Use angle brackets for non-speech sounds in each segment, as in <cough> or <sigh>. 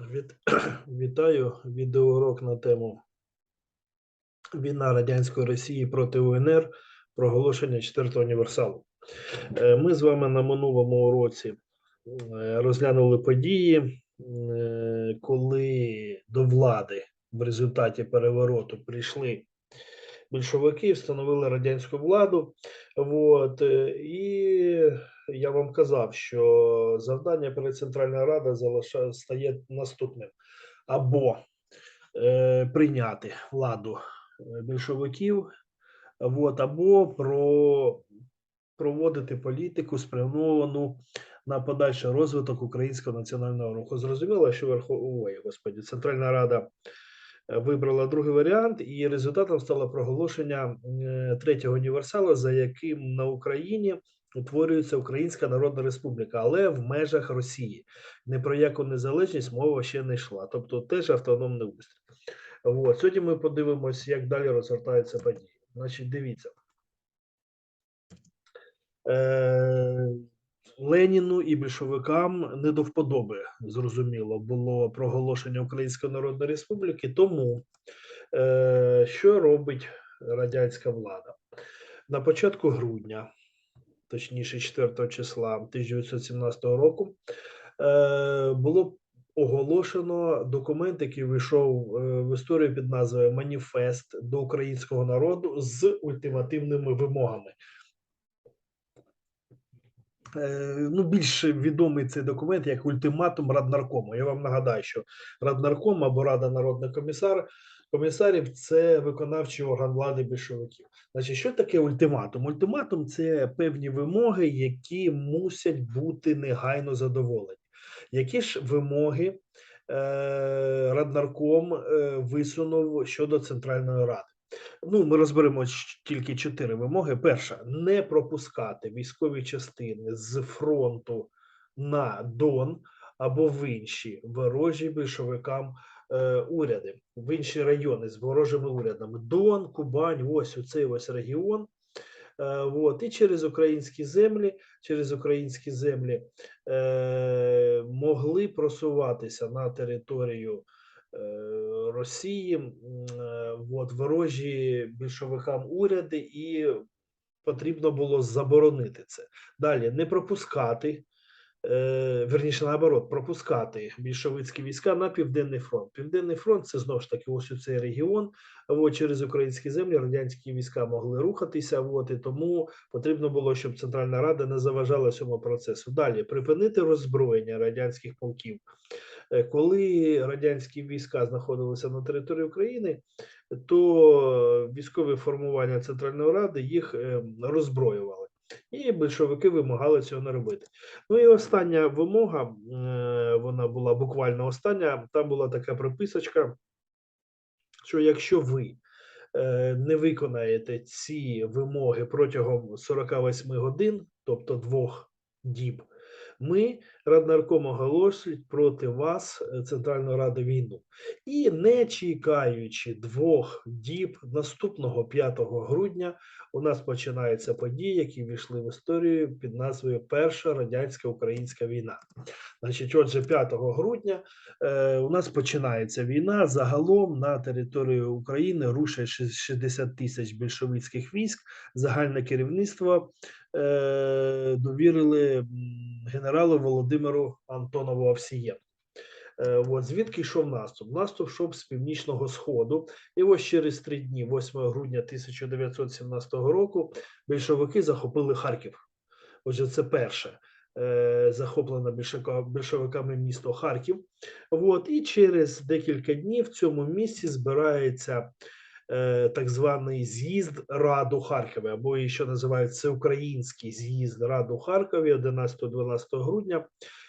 Від... <clears throat> Вітаю відеоурок на тему Війна радянської Росії проти УНР. Проголошення четвертого універсалу. Е, Ми з вами на минулому уроці е, розглянули події, е, коли до влади в результаті перевороту прийшли більшовики, встановили радянську владу. От, е, і я вам казав, що завдання перед Центральною Радою залишає стає наступним: або е, прийняти владу е, більшовиків, от, або про, проводити політику, спрямовану на подальший розвиток українського національного руху. Зрозуміло, що Верхов... Ой, господі, Центральна Рада вибрала другий варіант, і результатом стало проголошення е, третього універсалу, за яким на Україні утворюється Українська Народна Республіка, але в межах Росії. Не про яку незалежність мова ще не йшла, тобто теж автономний устрій. От. Сьогодні ми подивимось, як далі розгортаються події. Значить, дивіться. Е, Леніну і більшовикам не до вподоби, зрозуміло, було проголошення Української Народної Республіки. Тому е, що робить радянська влада? На початку грудня, точніше 4 числа 1917 року, е, було оголошено документ, який вийшов е, в історію під назвою Маніфест до українського народу з ультимативними вимогами. Е, ну, більш відомий цей документ як ультиматум Раднаркому. Я вам нагадаю, що Раднарком або Рада народних комісар, комісарів це виконавчий орган влади більшовиків. Значить, що таке ультиматум? Ультиматум це певні вимоги, які мусять бути негайно задоволені. Які ж вимоги е, Раднарком е, висунув щодо Центральної Ради? Ну, ми розберемо тільки чотири вимоги. Перша не пропускати військові частини з фронту на Дон або в інші ворожі більшовикам е, уряди, в інші райони з ворожими урядами. Дон, Кубань, ось оцей ось регіон. Е, от, і через українські землі, через українські землі е, могли просуватися на територію Росії е, от, ворожі більшовикам уряди, і потрібно було заборонити це. Далі не пропускати, е, верніше наоборот, пропускати більшовицькі війська на Південний фронт. Південний фронт це знову ж таки ось у цей регіон. От, через українські землі радянські війська могли рухатися. От, і тому потрібно було, щоб Центральна Рада не заважала цьому процесу. Далі припинити роззброєння радянських полків. Е, Коли радянські війська знаходилися на території України, то військові формування Центральної Ради їх е, роззброювали. І більшовики вимагали цього не робити. Ну і остання вимога, е, вона була буквально остання. Там була така прописочка, що якщо ви е, не виконаєте ці вимоги протягом 48 годин, тобто двох діб, ми Раднарком оголосить проти вас е, Центральну Раду війну. І не чекаючи двох діб наступного 5 грудня, у нас починаються події, які війшли в історію під назвою Перша радянська українська війна. Значить, отже, 5 грудня е, у нас починається війна. Загалом на територію України рушать 60 тисяч більшовицьких військ. Загальне керівництво е, довірили генералу Володимиру Антонову Овсієнку. Е, От звідки йшов наступ? Наступ йшов з північного сходу, і ось через три дні, 8 грудня 1917 року, більшовики захопили Харків. Отже, це перше е, захоплене більшовиками місто Харків. От, і через декілька днів в цьому місці збирається так званий з'їзд Раду Харкові, або що називають Всеукраїнський з'їзд Раду Харкові 11-12 грудня,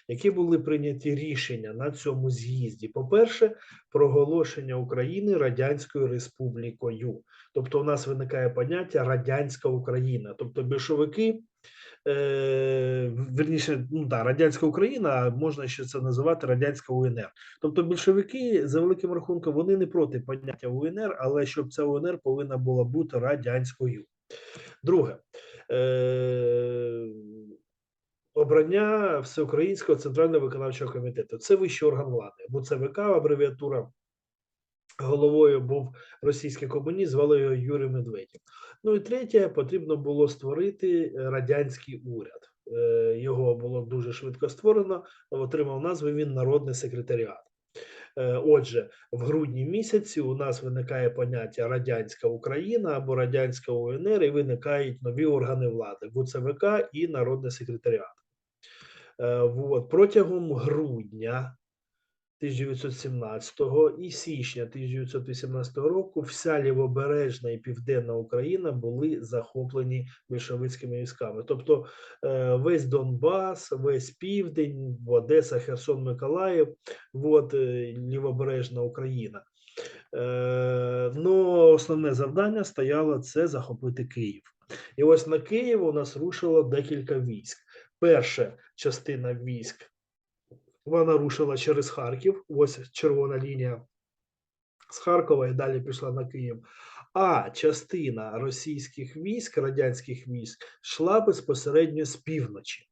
які були прийняті рішення на цьому з'їзді. По-перше, проголошення України Радянською Республікою. Тобто, у нас виникає поняття радянська Україна, тобто більшовики. Е, верніше, ну да, радянська Україна, а можна ще це називати радянська УНР. Тобто більшовики за великим рахунком вони не проти поняття УНР, але щоб ця УНР повинна була бути радянською. Друге, е, обрання Всеукраїнського центрального виконавчого комітету. Це вищий орган влади. Бо ЦВК, абревіатура. Головою був російський комуніст, звали його Юрій Медведєв. Ну і третє, потрібно було створити радянський уряд. Е, Його було дуже швидко створено. Отримав назву він Народний секретаріат. Е, Отже, в грудні місяці у нас виникає поняття радянська Україна або радянська УНР, і виникають нові органи влади ВЦВК і Народний секретаріат. Е, Вот. Протягом грудня 1917 і січня 1918 року вся лівобережна і південна Україна були захоплені більшовицькими військами. Тобто е, весь Донбас, весь південь, Одеса, Херсон, Миколаїв, от е, лівобережна Україна. Е, Ну, основне завдання стояло це захопити Київ. І ось на Київ у нас рушило декілька військ. Перша частина військ вона рушила через Харків. Ось червона лінія з Харкова і далі пішла на Київ. А частина російських військ, радянських військ, йшла безпосередньо з півночі.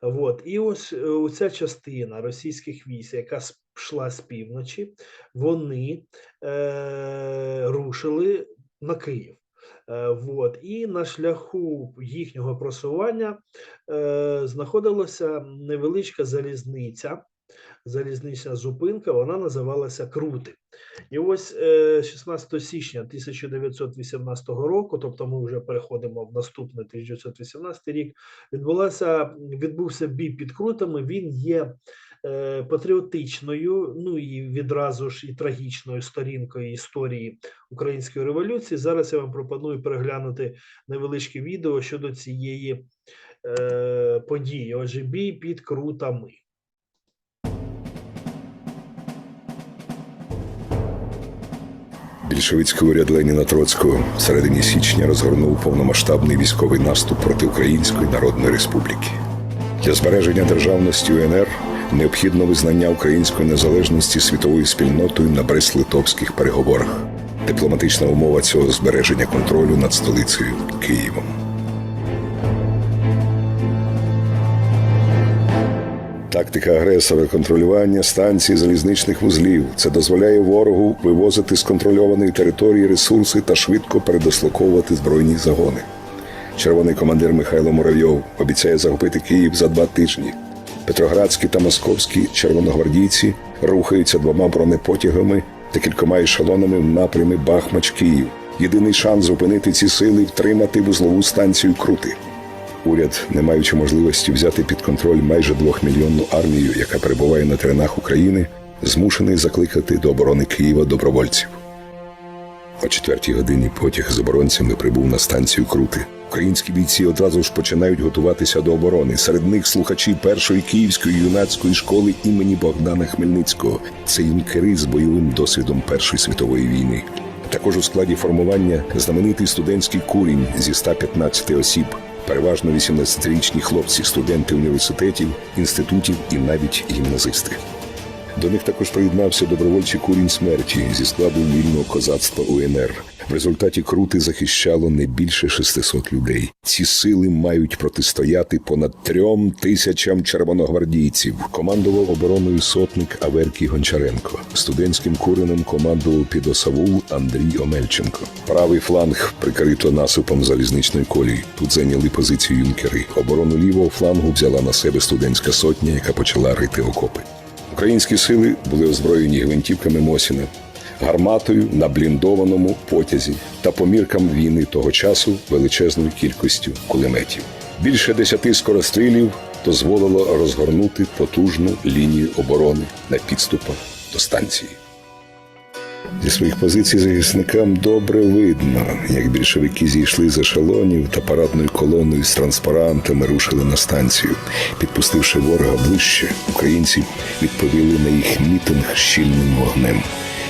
От. І ось е, ця частина російських військ, яка йшла з півночі, вони е, рушили на Київ. Е, вот. І на шляху їхнього просування е, знаходилася невеличка залізниця, залізнична зупинка, вона називалася Крути. І ось е, 16 січня 1918 року, тобто ми вже переходимо в наступний 1918 рік, відбулася, відбувся бій під Крутами. Він є е, патріотичною, ну і відразу ж і трагічною сторінкою історії української революції. Зараз я вам пропоную переглянути невеличке відео щодо цієї е, події. Отже, бій під Крутами. Більшовицький уряд Леніна Троцького в середині січня розгорнув повномасштабний військовий наступ проти Української Народної Республіки. Для збереження державності УНР необхідно визнання української незалежності світовою спільнотою на Брест-Литовських переговорах. Дипломатична умова цього збереження контролю над столицею Києвом. Тактика агресора контролювання станцій залізничних вузлів. Це дозволяє ворогу вивозити з контрольованої території ресурси та швидко передослоковувати збройні загони. Червоний командир Михайло Муравйов обіцяє захопити Київ за два тижні. Петроградські та московські червоногвардійці рухаються двома бронепотягами та кількома ешелонами в напрямі Бахмач-Київ. Єдиний шанс зупинити ці сили втримати вузлову станцію Крути. Уряд, не маючи можливості взяти під контроль майже двохмільйонну армію, яка перебуває на теренах України, змушений закликати до оборони Києва добровольців. О четвертій годині потяг з оборонцями прибув на станцію Крути. Українські бійці одразу ж починають готуватися до оборони. Серед них слухачі першої київської юнацької школи імені Богдана Хмельницького. Це юнкери з бойовим досвідом Першої світової війни. Також у складі формування знаменитий студентський курінь зі 115 осіб, переважно 18-річні хлопці, студенти університетів, інститутів і навіть гімназисти. До них також приєднався добровольчий курінь смерті зі складу вільного козацтва УНР. В результаті крути захищало не більше 600 людей. Ці сили мають протистояти понад трьом тисячам червоногвардійців. Командував обороною сотник Аверкій Гончаренко. Студентським куренем командував підосавул Андрій Омельченко. Правий фланг прикрито насипом залізничної колії. Тут зайняли позицію юнкери. Оборону лівого флангу взяла на себе студентська сотня, яка почала рити окопи. Українські сили були озброєні гвинтівками Мосіна, гарматою на бліндованому потязі та поміркам війни того часу величезною кількістю кулеметів. Більше десяти скорострілів дозволило розгорнути потужну лінію оборони на підступах до станції. Зі своїх позицій захисникам добре видно, як більшовики зійшли з ешелонів та парадною колоною з транспарантами рушили на станцію. Підпустивши ворога ближче, українці відповіли на їх мітинг щільним вогнем.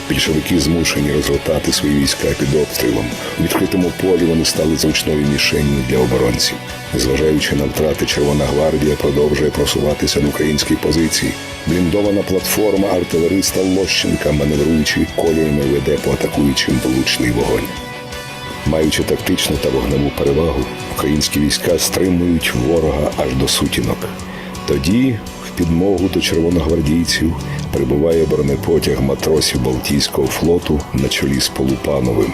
Більшовики змушені розгортати свої війська під обстрілом. У відкритому полі вони стали зручною мішенню для оборонців. Незважаючи на втрати, Червона гвардія продовжує просуватися на українські позиції. Бліндована платформа артилериста Лощенка, маневруючи коліями, веде по атакуючим влучний вогонь. Маючи тактичну та вогневу перевагу, Українські війська стримують ворога аж до сутінок. Тоді, в підмогу до червоногвардійців, прибуває бронепотяг матросів Балтійського флоту на чолі з Полупановим.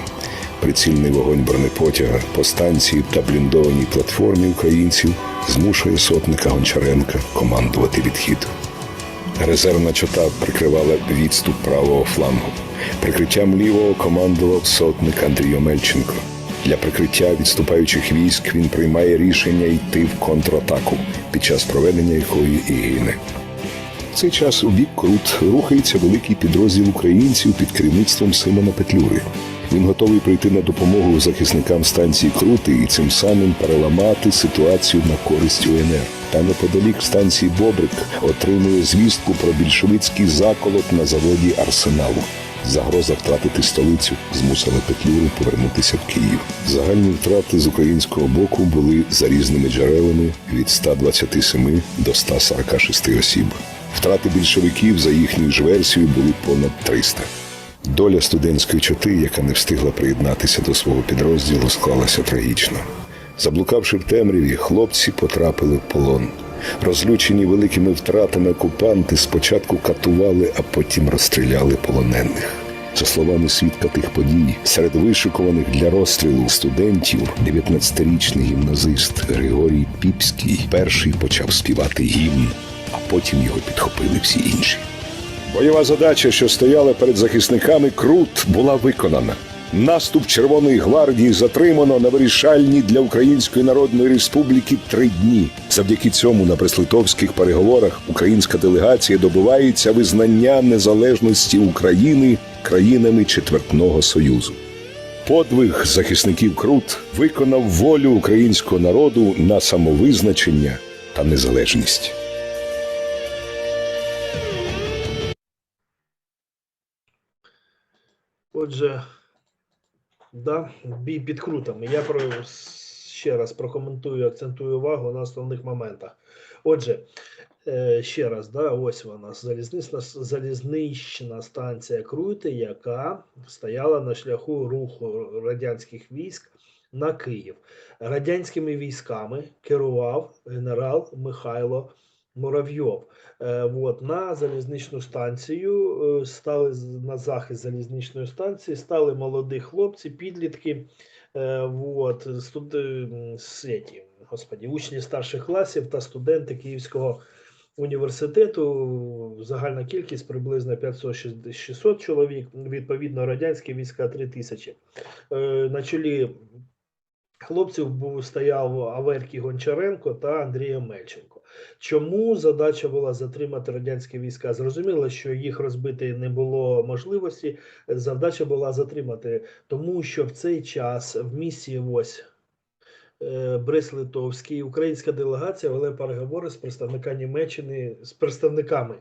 Прицільний вогонь бронепотяга по станції та бліндованій платформі українців змушує сотника Гончаренка командувати відхід. Резервна чота прикривала відступ правого флангу. Прикриттям лівого командував сотник Андрій Омельченко. Для прикриття відступаючих військ він приймає рішення йти в контратаку, під час проведення якої і гине. Цей час у бік Крут рухається великий підрозділ українців під керівництвом Симона Петлюри. Він готовий прийти на допомогу захисникам станції Крути і цим самим переламати ситуацію на користь УНР. Та неподалік станції Бобрик отримує звістку про більшовицький заколот на заводі Арсеналу. Загроза втратити столицю змусила Петлюру повернутися в Київ. Загальні втрати з українського боку були за різними джерелами від 127 до 146 осіб. Втрати більшовиків за їхньою ж версією були понад 300. Доля студентської чоти, яка не встигла приєднатися до свого підрозділу, склалася трагічно. Заблукавши в темряві, хлопці потрапили в полон. Розлючені великими втратами окупанти спочатку катували, а потім розстріляли полонених. За словами свідка тих подій, серед вишикуваних для розстрілу студентів 19-річний гімназист Григорій Піпський перший почав співати гімн, а потім його підхопили всі інші. Бойова задача, що стояла перед захисниками Крут, була виконана. Наступ Червоної гвардії затримано на вирішальні для Української Народної Республіки три дні. Завдяки цьому на преслитовських переговорах українська делегація добивається визнання незалежності України країнами Четвертного Союзу. Подвиг захисників Крут виконав волю українського народу на самовизначення та незалежність. Отже, да, бій під крутами. Я про ще раз прокоментую, акцентую увагу на основних моментах. Отже, е, ще раз, да, ось вона залізнична, залізнична станція Крути, яка стояла на шляху руху радянських військ на Київ. Радянськими військами керував генерал Михайло Муравйов. Е, от, на залізничну станцію е, стали на захист залізничної станції, стали молоді хлопці, підлітки, е, от, студ... м, святі, господі, учні старших класів та студенти Київського університету. Загальна кількість приблизно 500-600 чоловік, відповідно, радянські війська 3000. Е, На чолі хлопців був стояв Аверкій Гончаренко та Андрій Мельченко. Чому задача була затримати радянські війська? Зрозуміло, що їх розбити не було можливості. Завдача була затримати, тому що в цей час в місті ось е, Брест-Литовський українська делегація вела переговори з представниками Німеччини з представниками.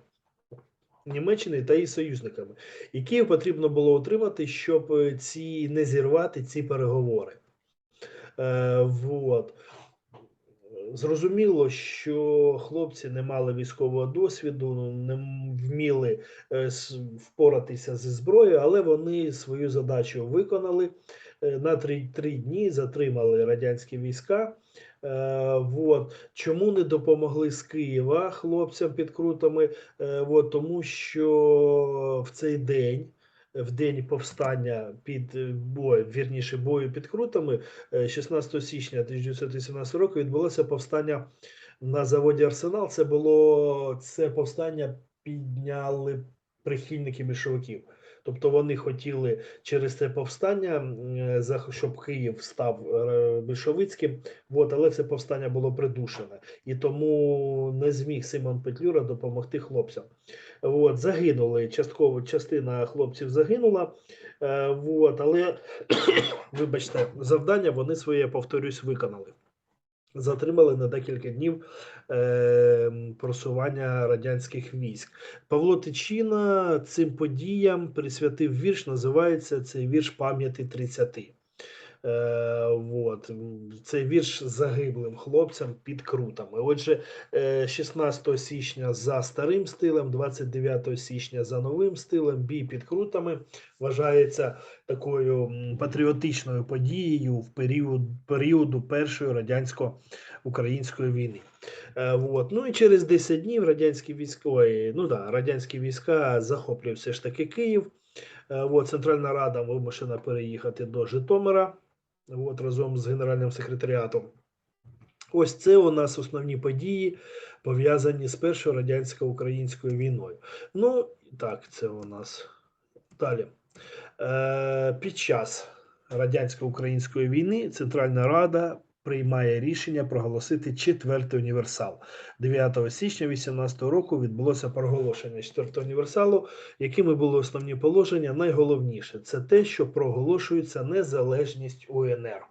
Німеччини та її союзниками, і Київ потрібно було отримати, щоб е, ці не зірвати ці переговори. Е, вот. Зрозуміло, що хлопці не мали військового досвіду, не вміли е, впоратися зі зброєю, але вони свою задачу виконали. Е, На три, три дні затримали радянські війська. Е, вот. Чому не допомогли з Києва хлопцям під крутами? Е, вот, тому що в цей день, в день повстання під е, бою, вірніше бою під крутами, е, 16 січня 1918 року відбулося повстання на заводі Арсенал. Це було це повстання підняли прихильники більшовиків. Тобто вони хотіли через це повстання, е, щоб Київ став е, більшовицьким, от, але це повстання було придушене. І тому не зміг Симон Петлюра допомогти хлопцям. От, загинули частково частина хлопців загинула. Е, от, але <coughs> вибачте, завдання вони своє, повторюсь, виконали. Затримали на декілька днів е, просування радянських військ. Павло Тичина цим подіям присвятив вірш. Називається цей вірш пам'яті 30. Е, вот. м, Цей вірш загиблим хлопцям під крутами. Отже, е, 16 січня за старим стилем, 29 січня за новим стилем, бій під крутами вважається такою патріотичною подією в період періоду Першої радянсько-української війни. Е, вот. Ну і через 10 днів радянські військові, ну да, радянські війська захоплюють все ж таки Київ. Е, От, Центральна Рада вимушена переїхати до Житомира от, разом з Генеральним секретаріатом. Ось це у нас основні події, пов'язані з Першою радянсько-українською війною. Ну, так, це у нас далі. Е, під час радянсько-української війни Центральна Рада приймає рішення проголосити четвертий універсал. 9 січня 2018 року відбулося проголошення четвертого універсалу, якими були основні положення. Найголовніше це те, що проголошується незалежність УНР.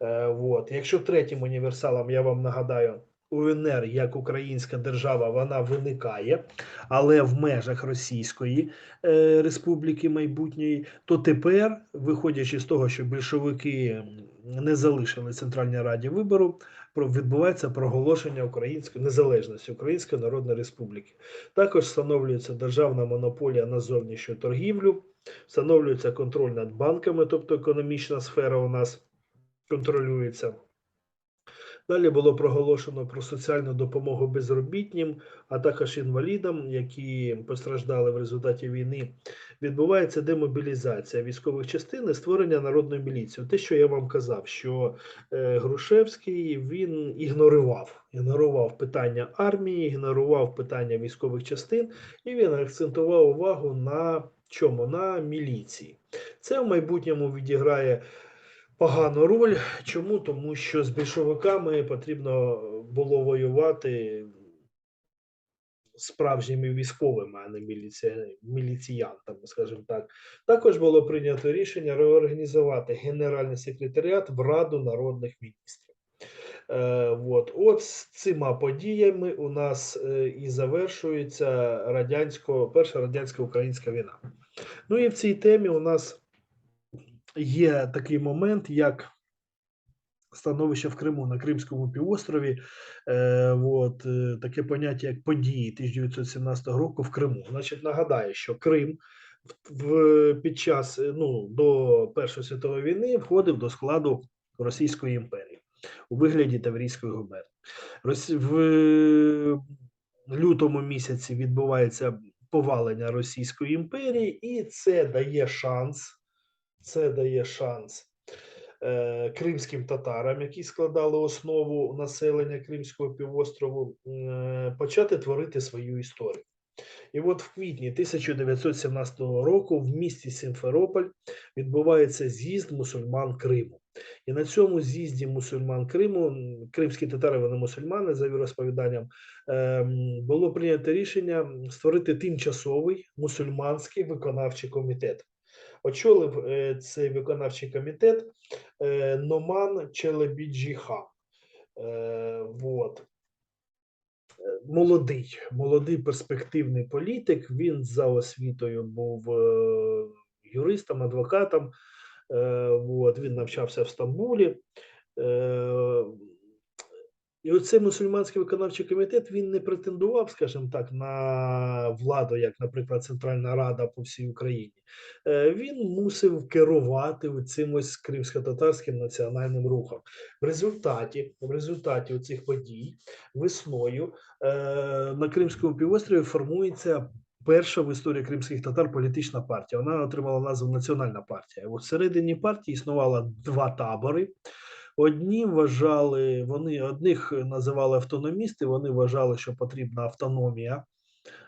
Е, от. Якщо третім універсалом, я вам нагадаю, УНР як українська держава вона виникає, але в межах Російської е, Республіки майбутньої, то тепер, виходячи з того, що більшовики не залишили Центральній Раді вибору, відбувається проголошення української незалежності Української Народної Республіки. Також встановлюється державна монополія на зовнішню торгівлю, встановлюється контроль над банками, тобто економічна сфера у нас контролюється. Далі було проголошено про соціальну допомогу безробітнім, а також інвалідам, які постраждали в результаті війни. Відбувається демобілізація військових частин і створення народної міліції. Те, що я вам казав, що е, Грушевський він ігнорував, ігнорував питання армії, ігнорував питання військових частин, і він акцентував увагу на чому? На міліції. Це в майбутньому відіграє погану роль. Чому? Тому що з більшовиками потрібно було воювати справжніми військовими, а не міліці... міліціянтами, скажімо так. Також було прийнято рішення реорганізувати Генеральний секретаріат в Раду народних міністрів. Е, от, от з цими подіями у нас е, і завершується радянсько, перша радянсько-українська війна. Ну і в цій темі у нас є такий момент, як становище в Криму на Кримському півострові. Е, от, е, таке поняття, як події 1917 року в Криму. Значить, нагадаю, що Крим в, під час е, ну, до Першої світової війни входив до складу Російської імперії у вигляді Таврійської губернії. Рос... В е, лютому місяці відбувається повалення Російської імперії, і це дає шанс. Це дає шанс е, кримським татарам, які складали основу населення Кримського півострову, е, почати творити свою історію. І от в квітні 1917 року в місті Сімферополь відбувається з'їзд мусульман Криму. І на цьому з'їзді мусульман Криму, кримські татари, вони мусульмани, за розповіданням, ем, було прийнято рішення створити тимчасовий мусульманський виконавчий комітет. Очолив е, цей виконавчий комітет е, Номан Челебіджі-хан. Е, вот. Молодий, молодий перспективний політик. Він за освітою був юристом, адвокатом. От, він навчався в Стамбулі. І оцей мусульманський виконавчий комітет він не претендував, скажімо так, на владу, як, наприклад, Центральна Рада по всій Україні. Е, Він мусив керувати цим ось кримсько-татарським національним рухом. В результаті, в результаті цих подій весною е, на Кримському півострові формується. Перша в історії кримських татар політична партія. Вона отримала назву Національна партія. От всередині партії існувало два табори. Одні вважали, вони одних називали автономісти, вони вважали, що потрібна автономія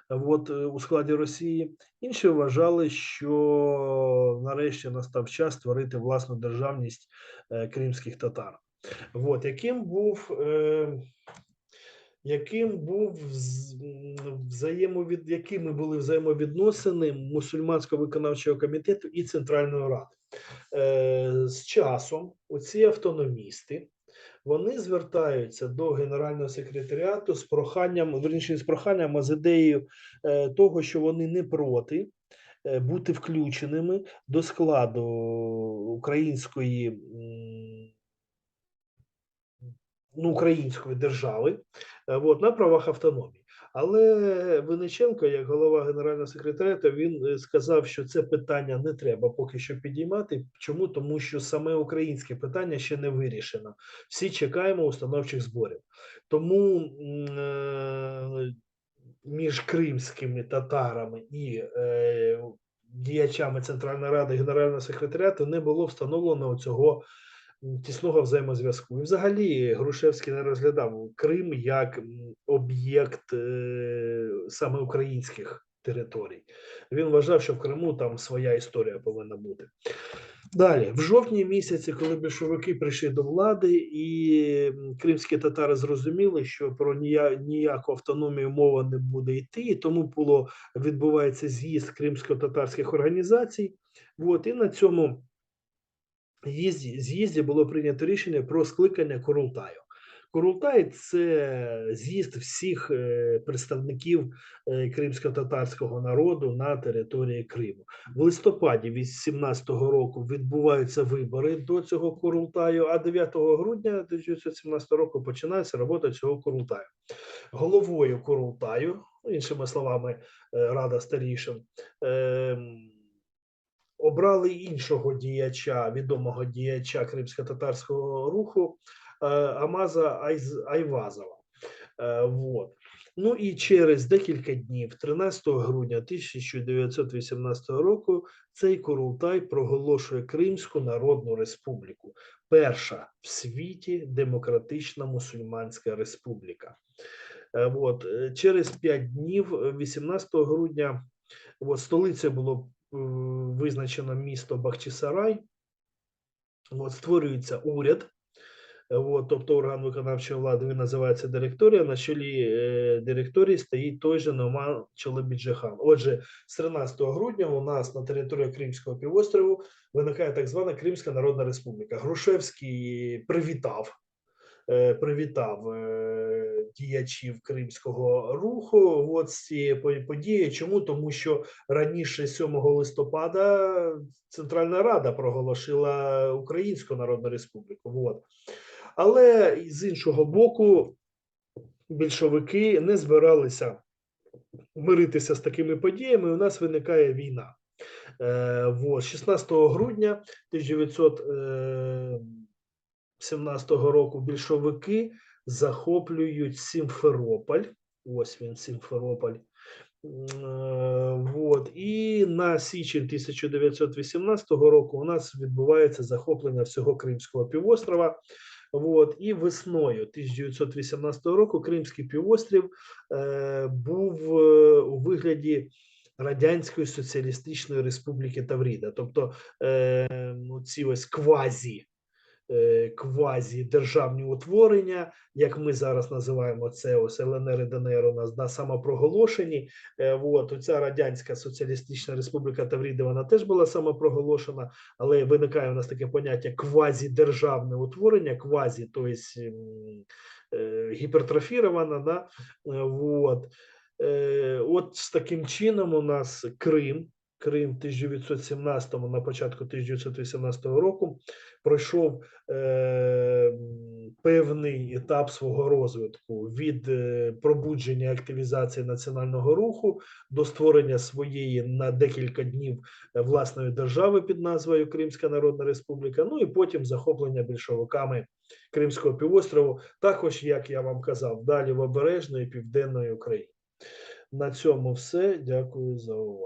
от, е, у складі Росії. Інші вважали, що нарешті настав час створити власну державність е, кримських татар. От, яким був, е, яким був взаємовід, якими були взаємовідносини мусульманського виконавчого комітету і Центральної Ради? Е, з часом оці автономісти вони звертаються до генерального секретаріату з проханням, верніше з проханням, а з ідеєю е, того, що вони не проти е, бути включеними до складу української ну, української держави е, от, на правах автономії. Але Винниченко, як голова генерального секретаріату, він е, сказав, що це питання не треба поки що підіймати. Чому? Тому що саме українське питання ще не вирішено. Всі чекаємо установчих зборів. Тому е, між кримськими татарами і діячами Центральної ради Генерального секретаріату не було встановлено цього тісного взаємозв'язку. І взагалі Грушевський не розглядав Крим як об'єкт е, саме українських територій. Він вважав, що в Криму там своя історія повинна бути. Далі, в жовтні місяці, коли більшовики прийшли до влади, і кримські татари зрозуміли, що про ніяку автономію мова не буде йти, і тому було відбувається з'їзд кримсько-татарських організацій. От, і на цьому з'їзді, було прийнято рішення про скликання Курултаю. Курултай це з'їзд всіх е, представників е, кримсько-татарського народу на території Криму. В листопаді 18-го року відбуваються вибори до цього Курултаю, а 9 грудня 1917 року починається робота цього Курултаю. Головою Курултаю, ну, іншими словами, е, Рада старішин, ем, обрали іншого діяча, відомого діяча кримсько-татарського руху е, Амаза Айвазова. Е, Вот. Ну і через декілька днів, 13 грудня 1918 року, цей Курултай проголошує Кримську Народну Республіку, перша в світі демократична мусульманська республіка. Е, Вот. е, Через 5 днів, е, 18 грудня, от, столицею було визначено місто Бахчисарай. От, створюється уряд. От, тобто орган виконавчої влади він називається директорія. На чолі е, директорії стоїть той же Номан Чолобіджихан. Отже, з 13 грудня у нас на території Кримського півострову виникає так звана Кримська Народна Республіка. Грушевський привітав. Е, Привітав е, діячів кримського руху от з цієї події. Чому? Тому що раніше 7 листопада Центральна Рада проголошила Українську Народну Республіку. От. Але з іншого боку, більшовики не збиралися миритися з такими подіями. У нас виникає війна. Е, 16 грудня 1917 року більшовики захоплюють Сімферополь. Ось він, Сімферополь. Е, Вот. І на січень 1918 року у нас відбувається захоплення всього Кримського півострова. От. І весною 1918 року Кримський півострів е, був е, у вигляді Радянської Соціалістичної Республіки Тавріда, тобто ну, ці ось квазі. Е, Квазі державні утворення, як ми зараз називаємо це, ось ЛНР і ДНР у нас да, самопроголошені. Е, от, оця Радянська Соціалістична Республіка Тавріда, вона теж була самопроголошена, але виникає у нас таке поняття квазідержавне утворення, квазі, тобто гіпертрофірована, да? от. От з таким чином у нас Крим, Крим 1917 на початку 1918 року пройшов е, певний етап свого розвитку від е, пробудження активізації національного руху до створення своєї на декілька днів е, власної держави під назвою Кримська Народна Республіка. Ну і потім захоплення більшовиками Кримського півострову, також, як я вам казав, далі в обережної південної Україні. На цьому все. Дякую за увагу.